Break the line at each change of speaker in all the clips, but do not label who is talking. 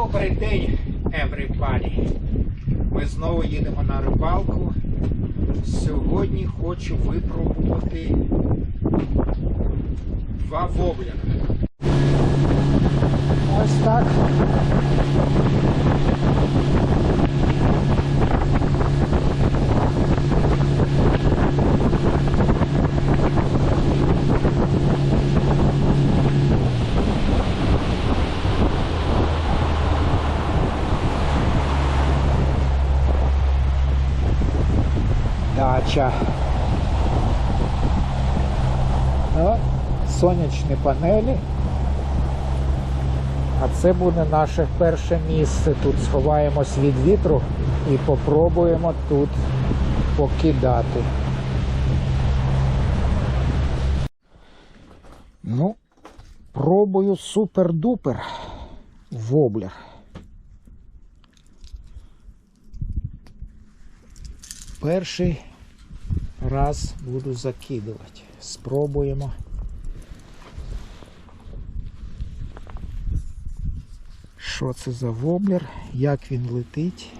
Добрий день, everybody! Ми знову їдемо на рибалку. Сьогодні хочу випробувати два воблера. Ось так. Дача. Ну, сонячні панелі. А це буде наше перше місце. Тут сховаємось від вітру і попробуємо тут покидати. Ну, пробую супер-дупер воблер. Перший раз буду закидувати. Спробуємо. Що це за воблер? Як він летить?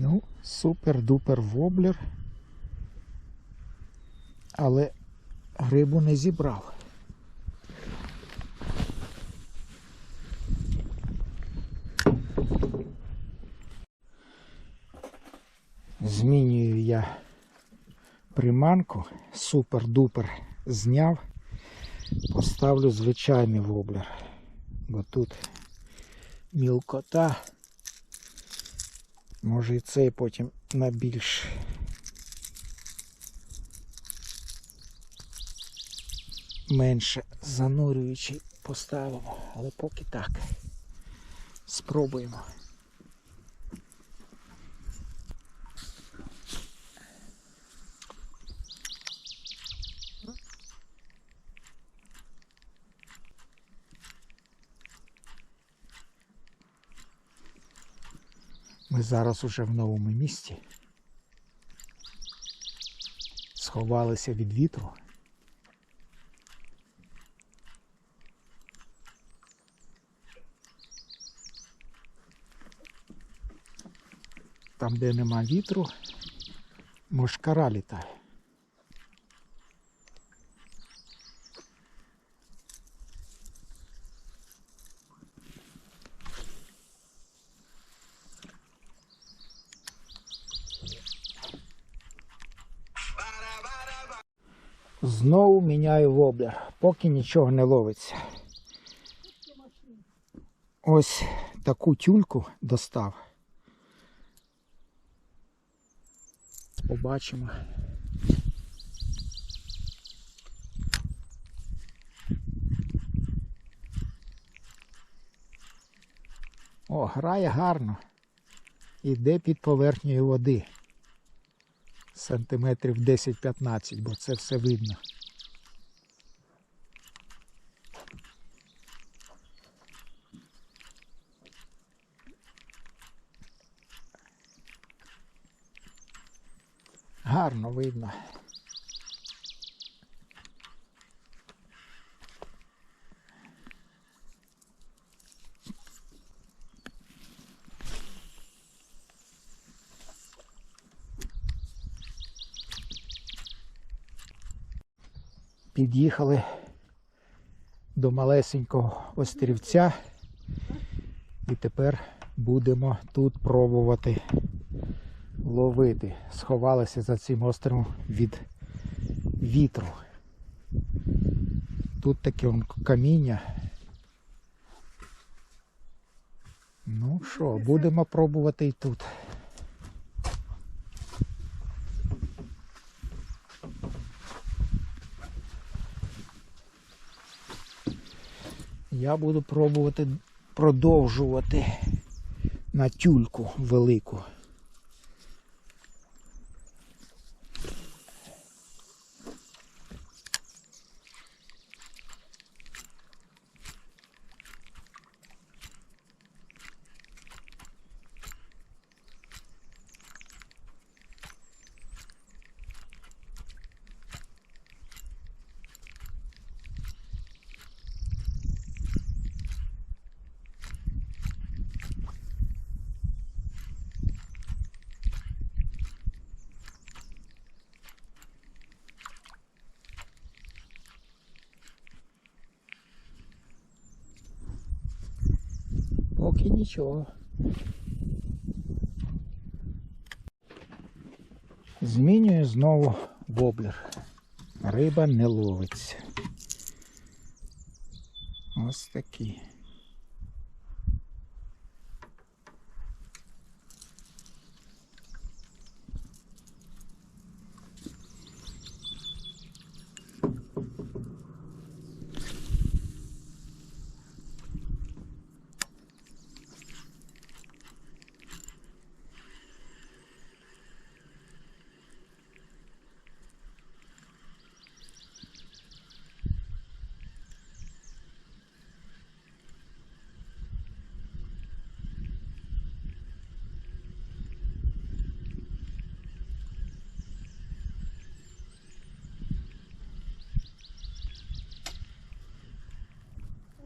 Ну, супер-дупер воблер. Але рибу не зібрав. Змінюю я приманку, супер-дупер зняв, поставлю звичайний воблер, бо тут мілкота. Може і цей потім на більш менше занурюючий поставимо, але поки так. Спробуємо. Ми зараз уже в новому місті. Сховалися від вітру. Там, де нема вітру, мошкара літає. Знову міняю воблер, поки нічого не ловиться. Ось таку тюльку достав. Побачимо. О, грає гарно. Іде під поверхнею води сантиметрів 10-15, бо це все видно. Гарно видно. Під'їхали до малесенького острівця і тепер будемо тут пробувати ловити. Сховалися за цим островом від вітру. Тут таке он каміння. Ну що, будемо пробувати і тут. Я буду пробувати продовжувати на тюльку велику. Поки нічого. Змінюю знову воблер. Риба не ловиться. Ось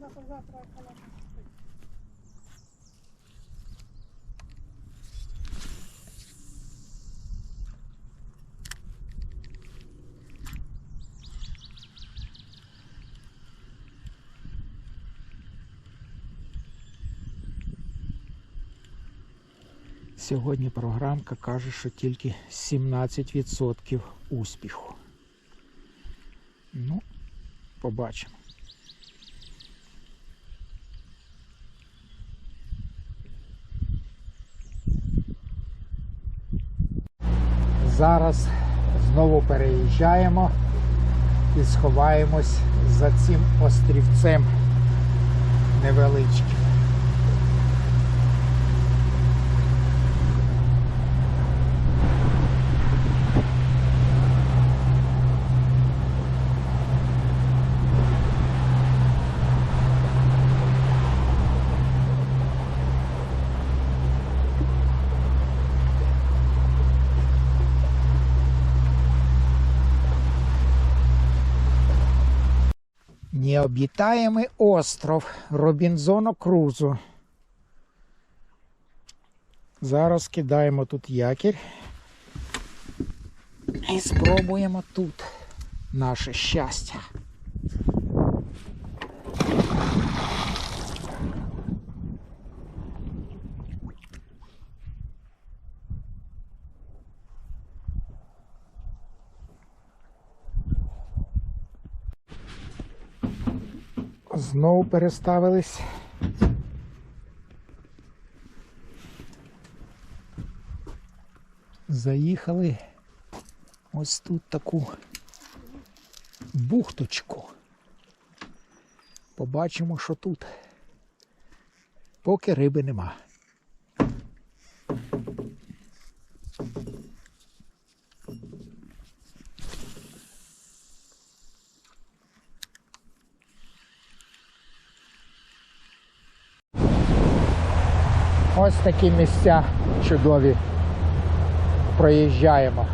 такі. Сьогодні програмка каже, що тільки 17% успіху. Ну, побачимо. Зараз знову переїжджаємо і сховаємось за цим острівцем невеличким. Необітаємий остров Робінзоно Крузо. Зараз кидаємо тут якір і спробуємо тут наше щастя. Знову переставились. Заїхали ось тут таку бухточку. Побачимо, що тут. Поки риби нема. Такі місця чудові проїжджаємо.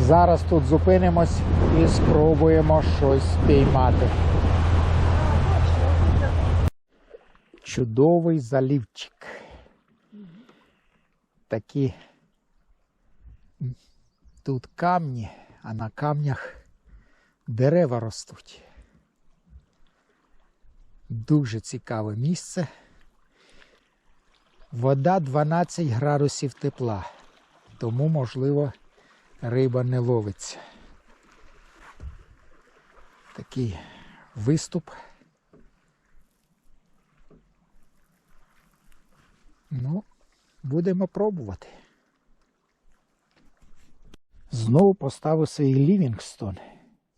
Зараз тут зупинимось і спробуємо щось спіймати. Чудовий залівчик. Такі тут камні, а на камнях дерева ростуть. Дуже цікаве місце. Вода 12 градусів тепла, тому, можливо, риба не ловиться. Такий виступ. Ну, будемо пробувати. Знову поставив свій Лівінгстон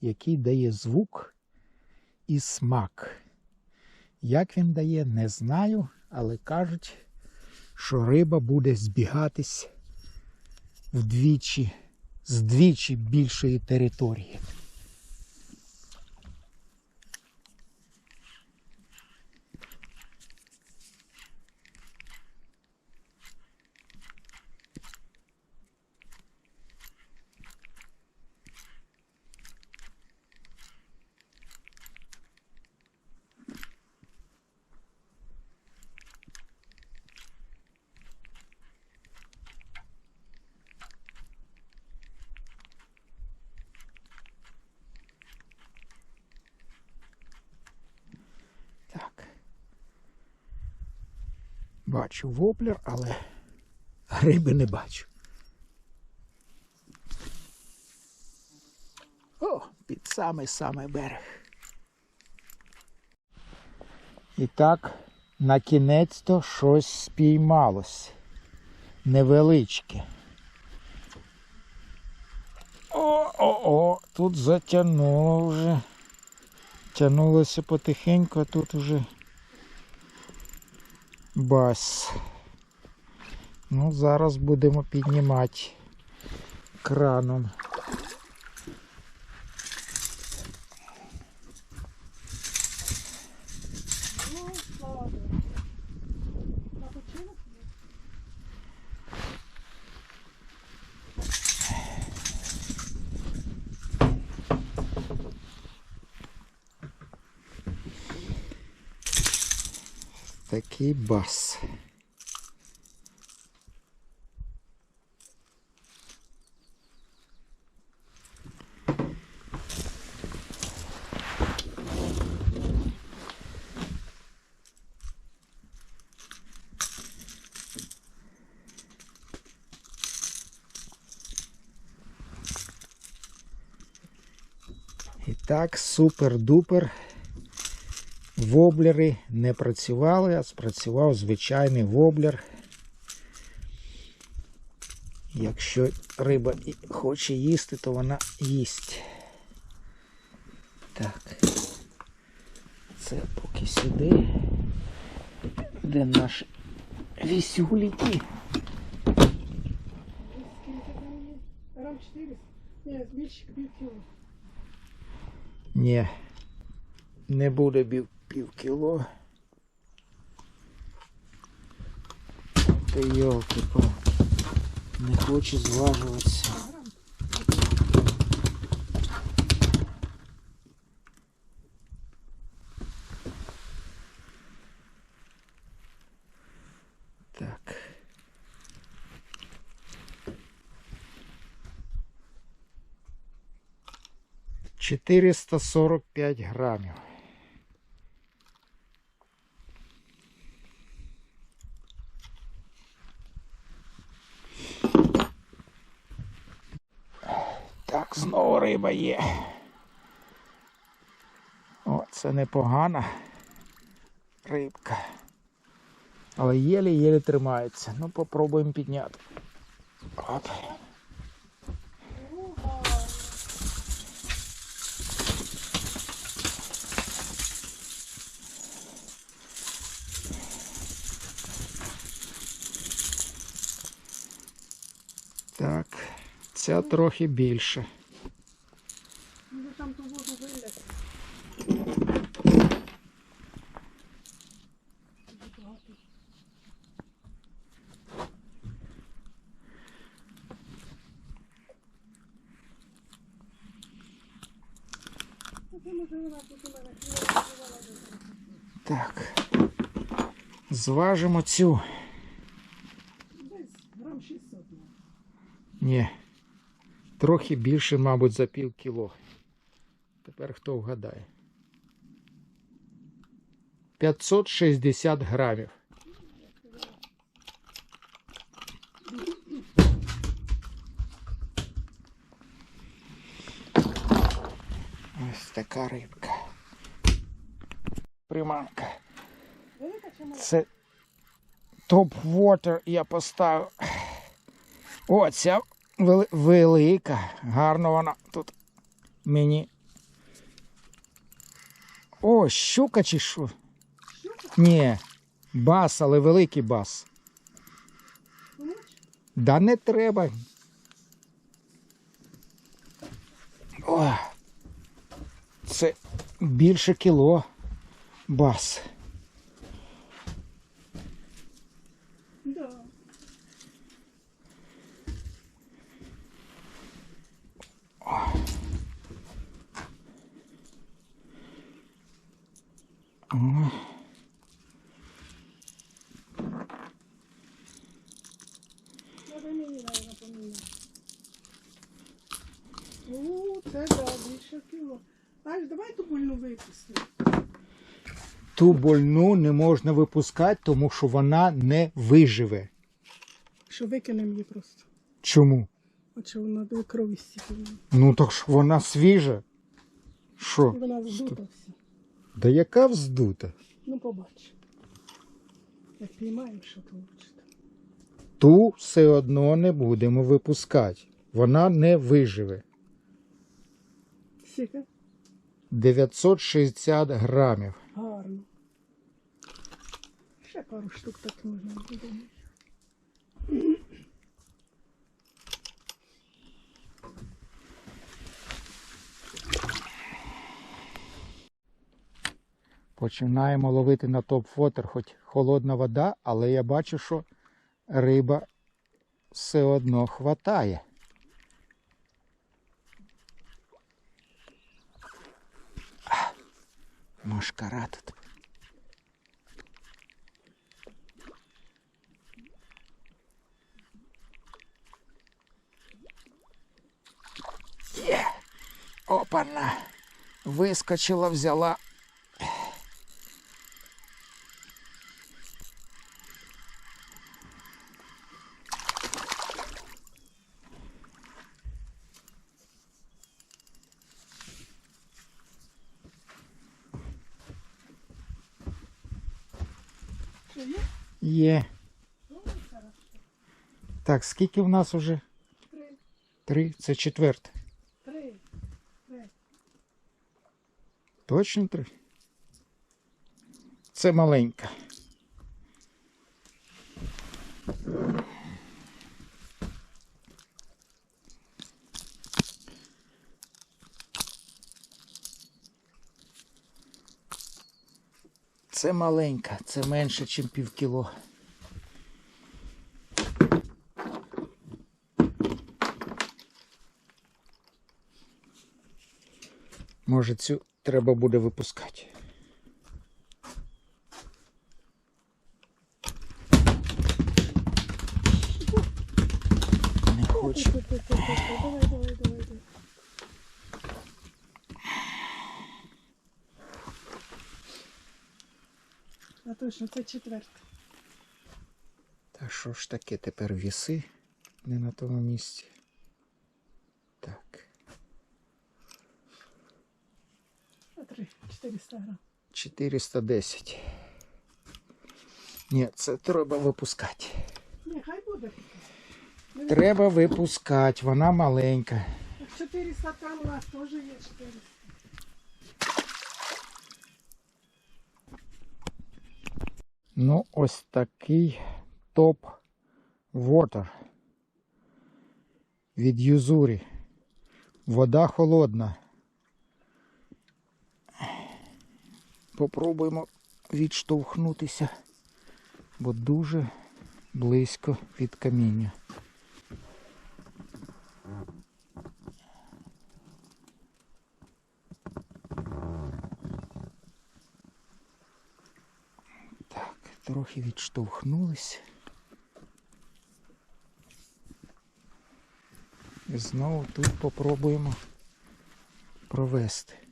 який дає звук і смак. Як він дає, не знаю, але кажуть, що риба буде збігатись вдвічі, з двічі більшої території. Так. Бачу воблер, але риби не бачу. О, під самий-самий берег. І так, на кінець-то щось спіймалось. Невеличке. О-о-о, тут затягнуло вже. Тянулося потихеньку, а тут уже бас. Ну, зараз будемо піднімати краном. Такий бас. Так, супер-дупер. Воблери не працювали, а спрацював звичайний воблер. Якщо риба хоче їсти, то вона їсть. Так. Це поки сюди. Де наші вісюліки?
Грам 400. Ні, більше кіло.
Ні, не буде пів, пів кіло. Та йолки не хоче зважуватися. Так. Четыреста сорок пять граммов. Риба є. О, це непогана рибка. Але єлі-єлі тримається. Ну, попробуємо підняти. Оп. Так, ця трохи більше.
Може там ту воду вилять. Це може вона тут у мене хвилина
Так. Зважимо цю.
Десь грам 600. ну.
Ні. Трохи більше, мабуть, за пів кіло. Тепер хто вгадає? 560 грамів. Ось така рибка. Приманка.
Велика чи мала?
Це топ water я поставив. О, ця велика. Гарно вона тут мені О, щука чи що? Ні. Бас, але великий бас. Да не треба. О, це більше кіло бас.
Да.
О,
Треба мені, наверное, поміняти. У, це да, більше кіло. Аж давай ту больну
не можна випускати, тому що вона не виживе.
Що викинемо її просто.
Чому?
Що вона до крові стікає.
Ну так ж вона свіжа. Що?
Вона вздута вся.
Да яка вздута?
Ну, побач. Як піймаємо, що то лучше.
Ту все одно не будемо випускати. Вона не виживе.
Сіка?
960 грамів.
Гарно. Ще пару штук так можна буде.
Починаємо ловити на топ-фотер, хоч холодна вода, але я бачу, що риба все одно хватає. Машкарат это. Е! Опана! Выскочила, взяла
є?
Є. Так, скільки в нас уже?
Три.
Три. Це четверте.
Три. Три.
Точно три? Це маленька. Це маленька, це менше, ніж пів кіло. Може, цю треба буде випускати. Не хочу.
Давай, давай, давай, давай. А точно, це четверте.
Та що ж таке тепер віси не на тому місці? Так,
А три. 400 грам.
410. Ні, це треба випускати.
Ні, хай буде.
Треба випускати, вона маленька.
400 там у нас теж є 400.
Ну, ось такий топ вотер від Юзурі. Вода холодна. Попробуємо відштовхнутися, бо дуже близько від каміння. Так, трохи відштовхнулись. І знову тут попробуємо провести.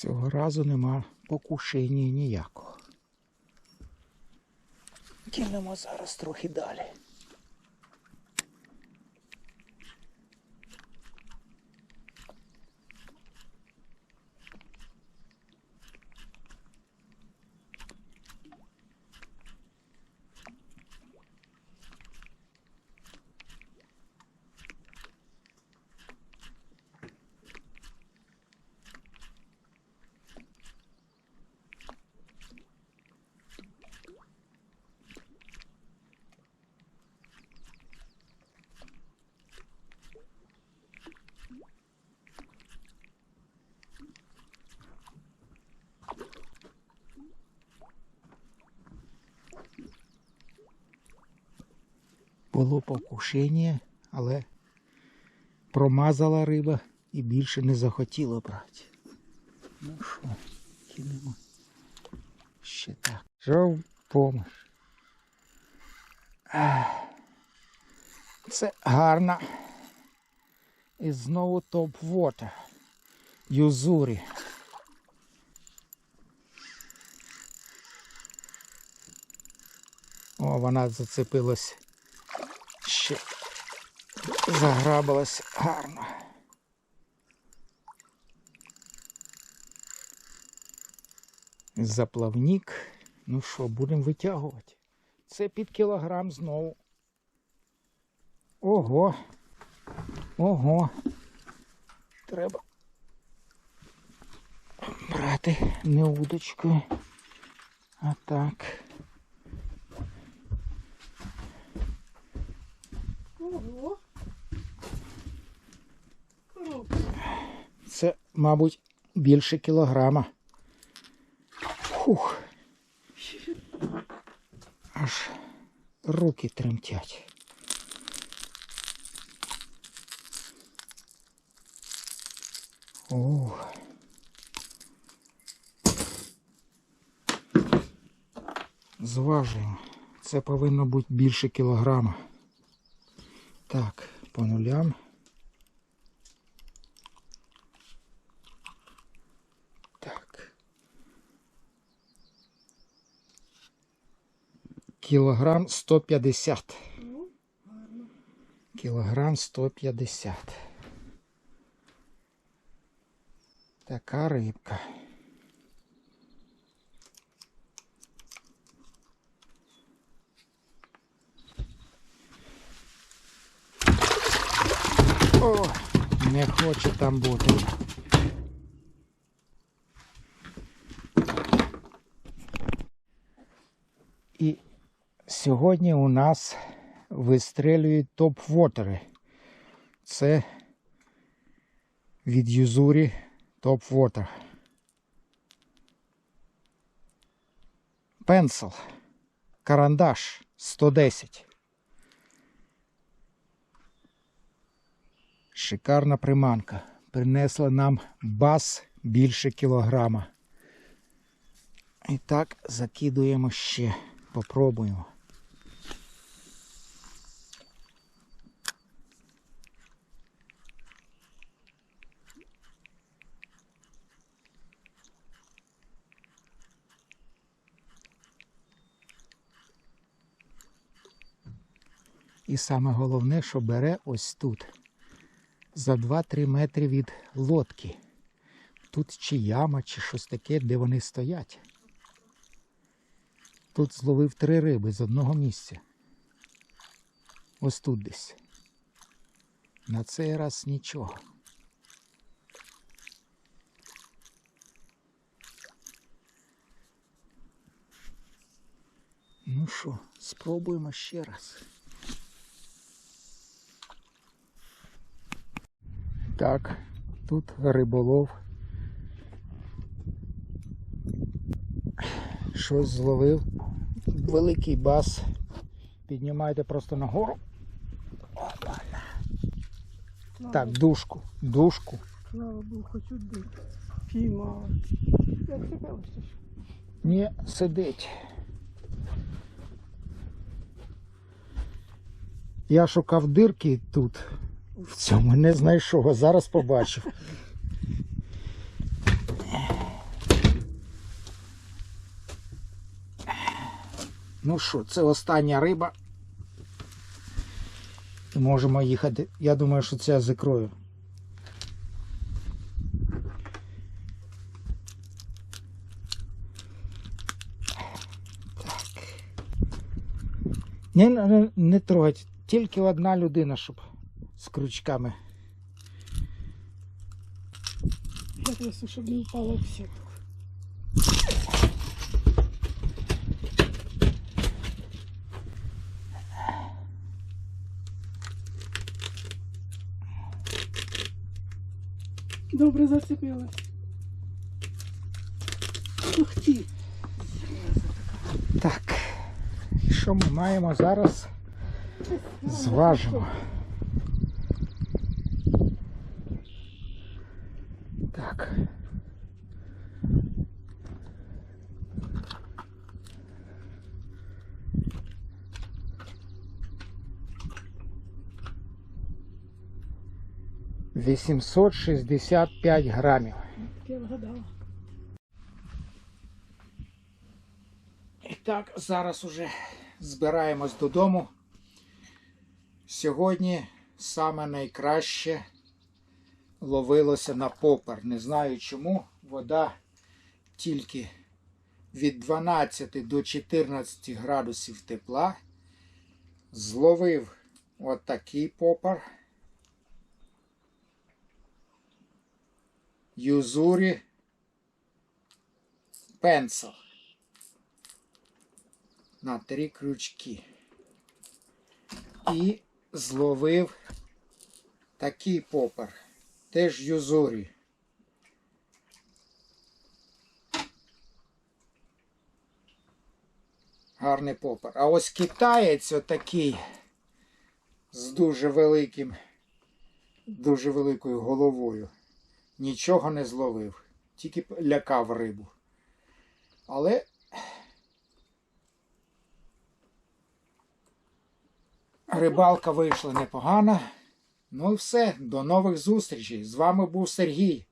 Цього разу нема покушення ніякого. Кинемо зараз трохи далі. Було покушення, але промазала риба і більше не захотіла брати. Ну що, кинемо ще так. Що в Це гарно. І знову топ-вотер. Юзурі. О, вона зацепилась заграбилась гарно. Заплавник. Ну що, будемо витягувати. Це під кілограм знову. Ого. Ого. Треба брати не удочкою. А так.
Ого.
Це, мабуть, більше кілограма. Фух. Аж руки тремтять. О. Зважуємо. Це повинно бути більше кілограма. Так, по нулям. Кілограм 150.
Ну, гарно.
Кілограм 150. Така рибка. О, не хоче там бути. І сьогодні у нас вистрелюють топ-вотери. Це від Юзурі топ-вотер. Пенсел. Карандаш 110. Шикарна приманка. Принесла нам бас більше кілограма. І так закидуємо ще. Попробуємо. І саме головне, що бере ось тут. За 2-3 метри від лодки. Тут чи яма, чи щось таке, де вони стоять. Тут зловив три риби з одного місця. Ось тут десь. На цей раз нічого. Ну що, спробуємо ще раз. Так, тут риболов. Щось зловив. Великий бас. Піднімайте просто нагору. Так, дужку, дужку.
Слава Богу, хоч один. Піймала. Я цепилася. що.
Ні, сидить. Я шукав дирки тут В цьому не знайшов, а зараз побачив. Ну що, це остання риба. Можемо їхати. Я думаю, що це з ікрою. Не, не, не трогать. Тільки одна людина, щоб з крючками.
Я просто, щоб не впало в сітку. Добре зацепилась. Ух ти.
Так. Що ми маємо зараз? Зважимо. 865 грамів.
Я вгадала.
І так, зараз уже збираємось додому. Сьогодні саме найкраще ловилося на попер. Не знаю чому. Вода тільки від 12 до 14 градусів тепла. Зловив отакий попер. Юзурі пенсел на три крючки. І зловив такий попер. Теж юзурі. Гарний попер. А ось китаєць отакий з дуже великим, дуже великою головою. Нічого не зловив. Тільки лякав рибу. Але Рибалка вийшла непогана. Ну і все, до нових зустрічей. З вами був Сергій.